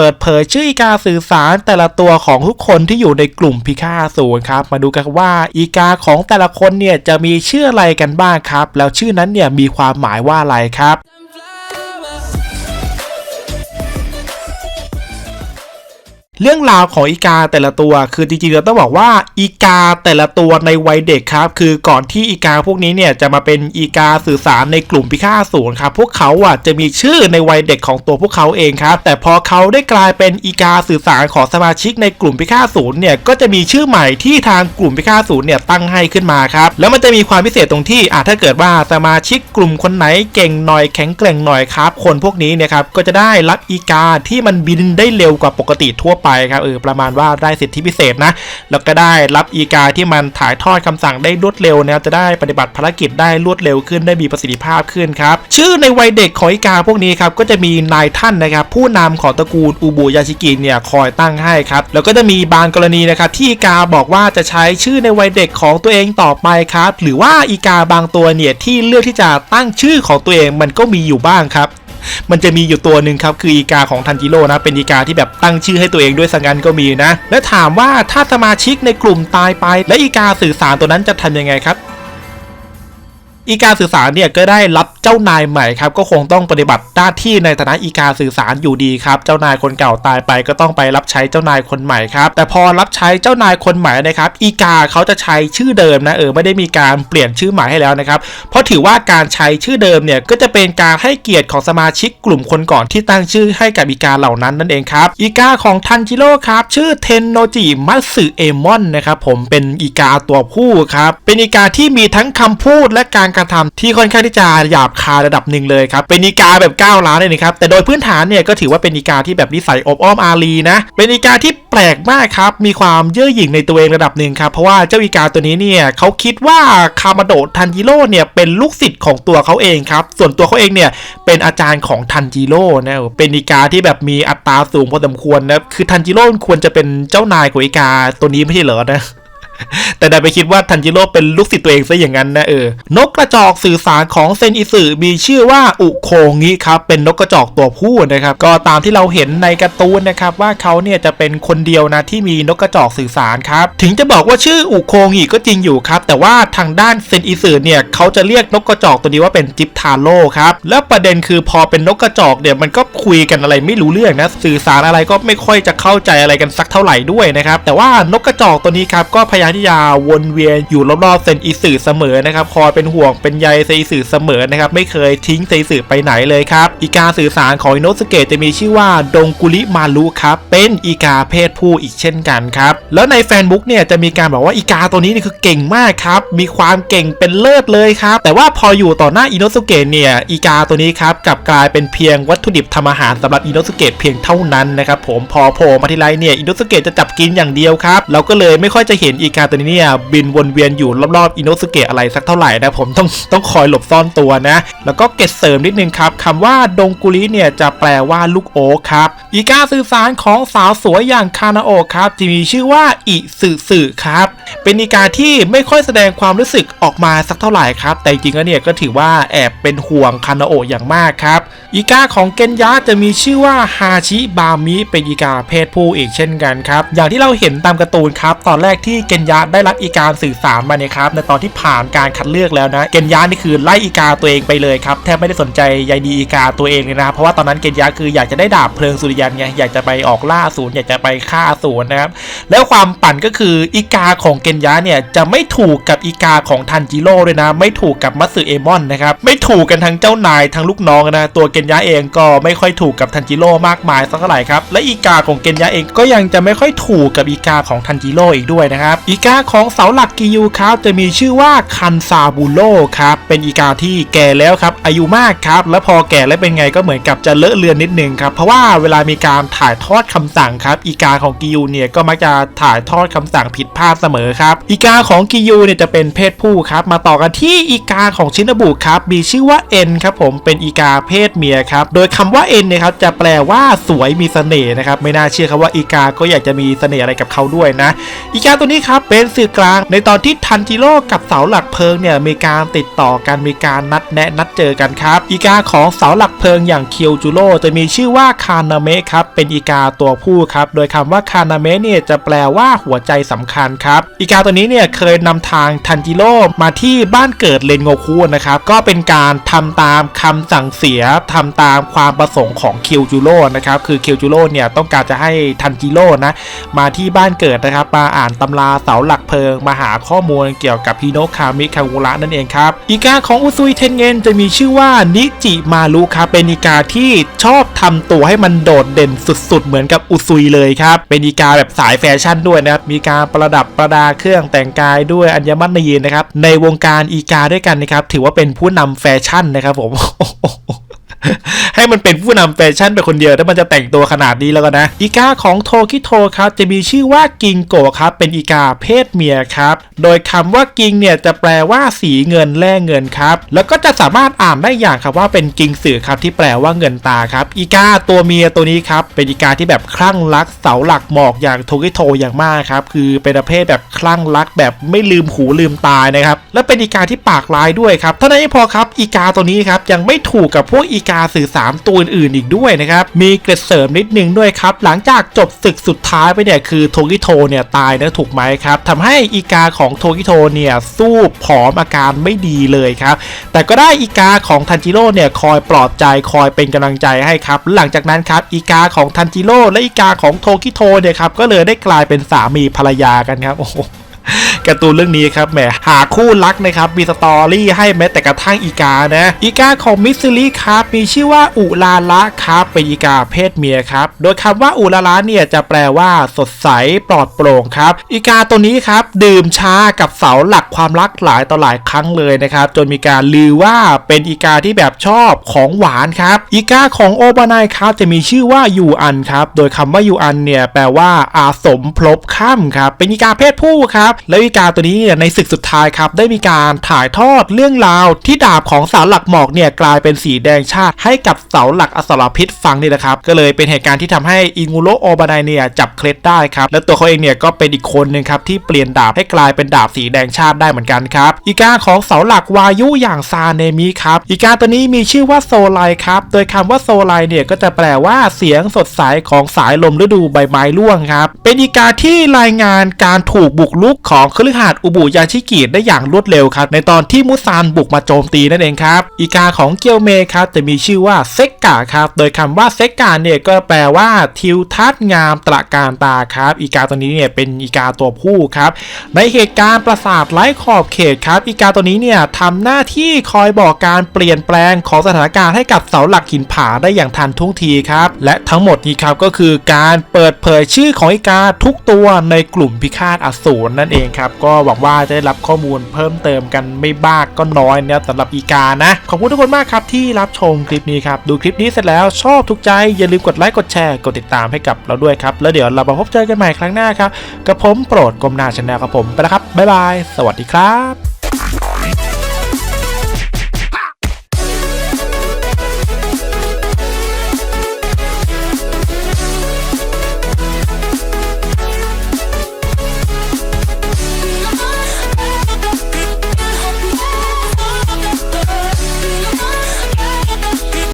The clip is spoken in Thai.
เปิดเผยชื่ออีกาสื่อสารแต่ละตัวของทุกคนที่อยู่ในกลุ่มพิฆาตศูนย์ครับ มาดูกันว่าอีกาของแต่ละคนเนี่ยจะมีชื่ออะไรกันบ้างครับ แล้วชื่อนั้นเนี่ยมีความหมายว่าอะไรครับ เรื่องราวของอีกาแต่ละตัว คือจริงๆเราต้องบอกว่าอีกาแต่ละตัวในวัยเด็กครับ คือก่อนที่อีกาพวกนี้เนี่ยจะมาเป็นอีกาสื่อสารในกลุ่มพิฆาตศูนย์ครับพวกเขาอะจะมีชื่อในวัยเด็กของตัวพวกเขาเองครับ แต่พอเขาได้กลายเป็นอีกาสื่อสารของสมาชิกในกลุ่มพิฆาตศูนย์เนี่ยก็จะมีชื่อใหม่ที่ทางกลุ่มพิฆาตศูนย์เนี่ยตั้งให้ขึ้นมาครับแล้วมันจะมีความพิเศษตรงที่อะถ้าเกิดว่าสมาชิกกลุ่มคนไหนเก่งหน่อยแข็งแกร่งหน่อยครับ คนพวกนี้เนี่ยครับก็จะได้รับอีกาที่มันบินได้เร็วกว่าปกติทั่วไปครับเออประมาณว่าได้สิทธิพิเศษนะแล้วก็ได้รับอีกาที่มันถ่ายทอดคำสั่งได้รวดเร็วนะครับจะได้ปฏิบัติภารกิจได้รวดเร็วขึ้นได้มีประสิทธิภาพขึ้นครับชื่อในวัยเด็กของอีกาพวกนี้ครับก็จะมีนายท่านนะครับผู้นำของตระกูลอูบุยาชิกิเนี่ยคอยตั้งให้ครับแล้วก็จะมีบางกรณีนะครับที่อีกาบอกว่าจะใช้ชื่อในวัยเด็กของตัวเองต่อไปครับหรือว่าอีกาบางตัวเนี่ยที่เลือกที่จะตั้งชื่อของตัวเองมันก็มีอยู่บ้างครับ มันจะมีอยู่ตัวหนึ่งครับคืออีกาของทันจิโร่นะเป็นอีกาที่แบบตั้งชื่อให้ตัวเองด้วยสังกันก็มีนะ และถามว่าถ้าสมาชิกในกลุ่มตายไป และอีกาสื่อสารตัวนั้นจะทำยังไงครับ อีกาสื่อสารเนี่ยก็ได้รับเจ้านายใหม่ครับก็คงต้องปฏิบัติหน้าที่ในฐานะอีกาสื่อสารอยู่ดีครับเจ้านายคนเก่าตายไปก็ต้องไปรับใช้เจ้านายคนใหม่ครับแต่พอรับใช้เจ้านายคนใหม่นะครับอีกาเขาจะใช้ชื่อเดิมนะเออไม่ได้มีการเปลี่ยนชื่อใหม่ให้แล้วนะครับเพราะถือว่าการใช้ชื่อเดิมเนี่ยก็จะเป็นการให้เกียรติของสมาชิกกลุ่มคนก่อนที่ตั้งชื่อให้กับอีกาเหล่านั้นนั่นเองครับอีกาของทันจิโร่ครับชื่อเทนโนจิมัตสึเอมอนนะครับผมเป็นอีกาตัวผู้ครับเป็นอีกาที่มีทั้งคำพูดและการกระทำที่ค่อนข้างที่จะหยาบคายระดับหนึ่งเลยครับ เป็นอีกาแบบก้าวร้าวเลยนะครับ แต่โดยพื้นฐานเนี่ยก็ถือว่าเป็นอีกาที่แบบนิสัยอบอ้อมอารีนะ เป็นอีกาที่แปลกมากครับ มีความเย่อหยิ่งในตัวเองระดับหนึ่งครับ เพราะว่าเจ้าอีกาตัวนี้เนี่ยเขาคิดว่าคามาโดทันจิโร่เนี่ยเป็นลูกศิษย์ของตัวเขาเองครับ ส่วนตัวเขาเองเนี่ยเป็นอาจารย์ของทันจิโร่นะ เป็นอีกาที่แบบมีอัตราสูงพอสมควรนะ คือทันจิโร่ควรจะเป็นเจ้านายของอีกาตัวนี้ไม่ใช่เหรอนะ แต่ดันไปคิดว่าทันจิโร่เป็นลูกศิษย์ตัวเองซะอย่างนั้นนะเออนกกระจอกสื่อสารของเซนอิสึมีชื่อว่าอุโคงิครับเป็นนกกระจอกตัวผู้นะครับก็ตามที่เราเห็นในการ์ตูนนะครับว่าเขาเนี่ยจะเป็นคนเดียวนะที่มีนกกระจอกสื่อสารครับถึงจะบอกว่าชื่ออุโคงิก็จริงอยู่ครับแต่ว่าทางด้านเซนอิสึเนี่ยเขาจะเรียกนกกระจอกตัวนี้ว่าเป็นจิปทาโร่ครับแล้วประเด็นคือพอเป็นนกกระจอกเนี่ยมันก็คุยกันอะไรไม่รู้เรื่องนะสื่อสารอะไรก็ไม่ค่อยจะเข้าใจอะไรกันสักเท่าไหร่ด้วยนะครับแต่ว่านกกระจอกตัวนี้ครับก็พยายามที่จะวนเวียนอยู่รอบๆเซนอิสึเสมอนะครับคอยเป็นห่วงเป็นใยเซนอิสึเสมอนะครับไม่เคยทิ้งเซนอิสึไปไหนเลยครับอีกาสื่อสารของอิโนสเกะจะมีชื่อว่าดงกุริมารุครับเป็นอีกาเพศผู้อีกเช่นกันครับแล้วในแฟนบุ๊กเนี่ยจะมีการบอกว่าอีกาตัวนี้นี่คือเก่งมากครับมีความเก่งเป็นเลิศเลยครับแต่ว่าพออยู่ต่อหน้าอิโนสเกะเนี่ยอีกาตัวนี้ครับกลับกลายเป็นเพียงวัตถุดิบทำอาหารสำหรับอิโนสเกะเพียงเท่านั้นนะครับผมพอโผล่มาทีไรเนี่ยอิโนสเกะจะจับกินอย่างเดียวครับเราก็เลยไม่ค่อยจะเห็นอีกาตัวนี้เนี่ยบินวนเวียนอยู่รอบๆอินโนสเกะอะไรสักเท่าไหร่นะผมต้องต้องคอยหลบซ่อนตัวนะ แล้วก็เก็ตเสริมนิดนึงครับคำว่าดงกุริเนี่ยจะแปลว่าลูกโอ๊ครับอีกาสื่อสารของสาวสวยอย่างคานาโอครับจะมีชื่อว่าอิสึสึครับเป็นอีกาที่ไม่ค่อยแสดงความรู้สึกออกมาสักเท่าไหร่ครับ แต่จริงๆแล้วเนี่ยก็ถือว่าแอบเป็นห่วงคานาโออย่างมากครับอีกาของเกนยะจะมีชื่อว่าฮาชิบามิเป็นอีกาเพศผู้อีกเช่นกันครับอย่างที่เราเห็นตามการ์ตูนครับตอนแรกที่เกนยะได้รับอีการสื่อสารมาเนี่ยครับในตอนที่ผ่านการคัดเลือกแล้วนะเกนยะนี่คือไล่อีกาตัวเองไปเลยครับแทบไม่ได้สนใจใยดีอีกาตัวเองเลยนะครับเพราะว่าตอนนั้นเกนยะคืออยากจะได้ดาบเพลิงสุริยันไงอยากจะไปออกล่าศูนย์อยากจะไปฆ่าศูนย์นะครับแล้วความปั่นก็คืออีกาของเกนยะเนี่ยจะไม่ถูกกับอีกาของทันจิโร่ด้วยนะ ไม่ถูกกับมัตสึเอมอนนะครับไม่ถูกกันทั้งเจ้านายทั้งลูกน้องนะตัวเกนยะเองก็ไม่ค่อยถูกกับทันจิโร่มากมายสักเท่าไหร่ครับและอีกาของเกนยะเองก็ยังจะไม่ค่อยถูกกับอีกาของทันจิโร่อีกด้วยนะครับอีกาของเสาหลักกิยูครับจะมีชื่อว่าคันซาบูโร่ครับเป็นอีกาที่แก่แล้วครับอายุมากครับ แล้วพอแก่แล้วเป็นไงก็เหมือนกับจะเลอะเลือนนิดนึงครับเพราะว่าเวลามีการถ่ายทอดคำสั่งครับอีกาของกิยูเนี่ยก็มักจะถ่ายทอดคำสั่งผิดพลาดเสมอครับอีกาของกิยูเนี่ยจะเป็นเพศผู้ครับมาต่อกันที่อีกาของชินบุครับมีชื่อว่าเอ็นครับผมเป็นอีกาเพศเมียครับโดยคำว่าเอ็นเนี่ยครับจะแปลว่าสวยมีเสน่ห์นะครับไม่น่าเชื่อครับว่าอีกาก็อยากจะมีเสน่ห์อะไรกับเขาด้วยนะ อีกาตัวนี้ครับเป็นสื่อกลาง ในตอนที่ทันจิโร่กับเสาหลักเพลิงเนี่ยมีการติดต่อกันมีการนัดแนะนัดเจอกันครับ อีกาของเสาหลักเพลิงอย่างเคียวจูโร่จะมีชื่อว่าคานาเมะครับเป็นอีกาตัวผู้ครับโดยคำว่าคานาเมะเนี่ยจะแปลว่าหัวใจสำคัญครับอีกาตัวนี้เนี่ยเคยนำทางทันจิโร่มาที่บ้านเกิดเลนโงคุนะครับก็เป็นการทำตามคำสั่งเสียทำตามความประสงค์ของเคียวจูโร่นะครับคือเคียวจูโร่เนี่ยต้องการจะให้ทันจิโร่นะมาที่บ้านเกิดนะครับมาอ่านตำราเสาหลักเพลิงมาหาข้อมูลเกี่ยวกับฮิโนคามิคังุระนั่นเองครับ อีกาของอุซุยเทนเงินจะมีชื่อว่านิจิมารุครับเป็นอีกาที่ชอบทำตัวให้มันโดดเด่นสุดๆ เหมือนกับอุซุยเลยครับ เป็นอีกาแบบสายแฟชั่นด้วยนะครับ มีการประดับประดาเครื่องแต่งกายด้วยอัญมณีนะครับ ในวงการอีกาด้วยกันนะครับ ถือว่าเป็นผู้นำแฟชั่นนะครับผม ให้มันเป็นผู้นำแฟชั่นไปคนเดียวถ้ามันจะแต่งตัวขนาดนี้แล้วก็นะ อีกาของโทคิโทครับจะมีชื่อว่ากิงโกะครับ เป็นอีกาเพศเมียครับ โดยคำว่ากิงเนี่ยจะแปลว่าสีเงินแล่เงินครับ แล้วก็จะสามารถอ่านได้อย่างครับว่าเป็นกิงสื่อครับที่แปลว่าเงินตาครับ อีกาตัวเมียตัวนี้ครับเป็นอีกาที่แบบคลั่งรักเสาหลักหมอกอย่างโทคิโทอย่างมากครับคือเป็นประเภทแบบคลั่งรักแบบไม่ลืมหูลืมตานะครับและเป็นอีกาที่ปากร้ายด้วยครับเท่านั้นไม่พอครับ อีกาตัวนี้ครับยังไม่ถูกกับพวกอีกาสื่อสารตัวอื่นๆอีกด้วยนะครับมีเกร็ดเสริมนิดนึงด้วยครับหลังจากจบศึกสุดท้ายไปเนี่ยคือโทกิโทเนี่ยตายนะถูกไหมครับทำให้อีกาของโทกิโทเนี่ยสู้ผอมอาการไม่ดีเลยครับแต่ก็ได้อีกาของทันจิโร่เนี่ยคอยปลอบใจคอยเป็นกำลังใจให้ครับหลังจากนั้นครับอีกาของทันจิโร่และอีกาของโทกิโทเนี่ยครับก็เลยได้กลายเป็นสามีภรรยากันครับโอ้โห การ์ตูนเรื่องนี้ครับแหมหาคู่รักนะครับมีสตอรี่ให้แม้แต่กระทั่งอีกานะ อีกาของมิสซิลี่ครับมีชื่อว่าอุลาละครับเป็นอีกาเพศเมียครับโดยคำว่าอุลาละเนี่ยจะแปลว่าสดใสปลอดโปร่งครับ อีกาตัวนี้ครับดื่มชากับเสาหลักความรักหลายต่อหลายครั้งเลยนะครับจนมีการลือว่าเป็นอีกาที่แบบชอบของหวานครับอีกาของโอบานายครับจะมีชื่อว่ายูอันครับโดยคำว่ายูอันเนี่ยแปลว่าอาสมพลบค่ำครับเป็นอีกาเพศผู้ครับแล้วอีกาตัวนี้เนี่ยในศึกสุดท้ายครับได้มีการถ่ายทอดเรื่องราวที่ดาบของเสาหลักหมอกเนี่ยกลายเป็นสีแดงชาติ ให้กับเสาหลักอสรพิษฟังนี่แหละครับก็เลยเป็นเหตุการณ์ที่ทำให้อิงูโรโอบานายเนี่ยจับเคล็ดได้ครับและตัวเขาเองเนี่ยก็เป็นอีกคนหนึ่งครับที่เปลี่ยนดาบให้กลายเป็นดาบสีแดงชาติได้เหมือนกันครับอีกาของเสาหลักวายุอย่างซาเนมิครับอีกาตัวนี้มีชื่อว่าโซไลครับโดยคำว่าโซไลเนี่ยก็จะแปลว่าเสียงสดใสของสายลมฤดูใบไม้ร่วงครับเป็นอีกาที่รายงานการถูกบุกรุกของคฤหาสน์อุบุยาชิกิได้อย่างรวดเร็วครับ ในตอนที่มุซานบุกมาโจมตีนั่นเองครับ อีกาของเกียวเมครับจะมีชื่อว่าเซกกะครับ โดยคำว่าเซกกะเนี่ยก็แปลว่าทิวทัศน์งามตระการตาครับ อีกาตัวนี้เนี่ยเป็นอีกาตัวผู้ครับ ในเหตุการณ์ปราสาทไร้ขอบเขตครับ อีกาตัวนี้เนี่ยทำหน้าที่คอยบอกการเปลี่ยนแปลงของสถานการณ์ให้กับเสาหลักหินผาได้อย่างทันท่วงทีครับ และทั้งหมดนี้ครับก็คือการเปิดเผยชื่อของอีกาทุกตัวในกลุ่มพิฆาตอสูรนั่นเองครับก็หวังว่าจะได้รับข้อมูลเพิ่มเติมกันไม่บ้ากก็น้อยนะสำหรับอีกานะขอบคุณทุกคนมากครับที่รับชมคลิปนี้ครับดูคลิปนี้เสร็จแล้วชอบทุกใจอย่าลืมกดไลค์กดแชร์กดติดตามให้กับเราด้วยครับแล้วเดี๋ยวเรามาพบเจอกันใหม่ครั้งหน้าครับกับผมโปรดกรมนาชแนลครับผมไปแล้วครับบ๊ายบาย สวัสดีครับ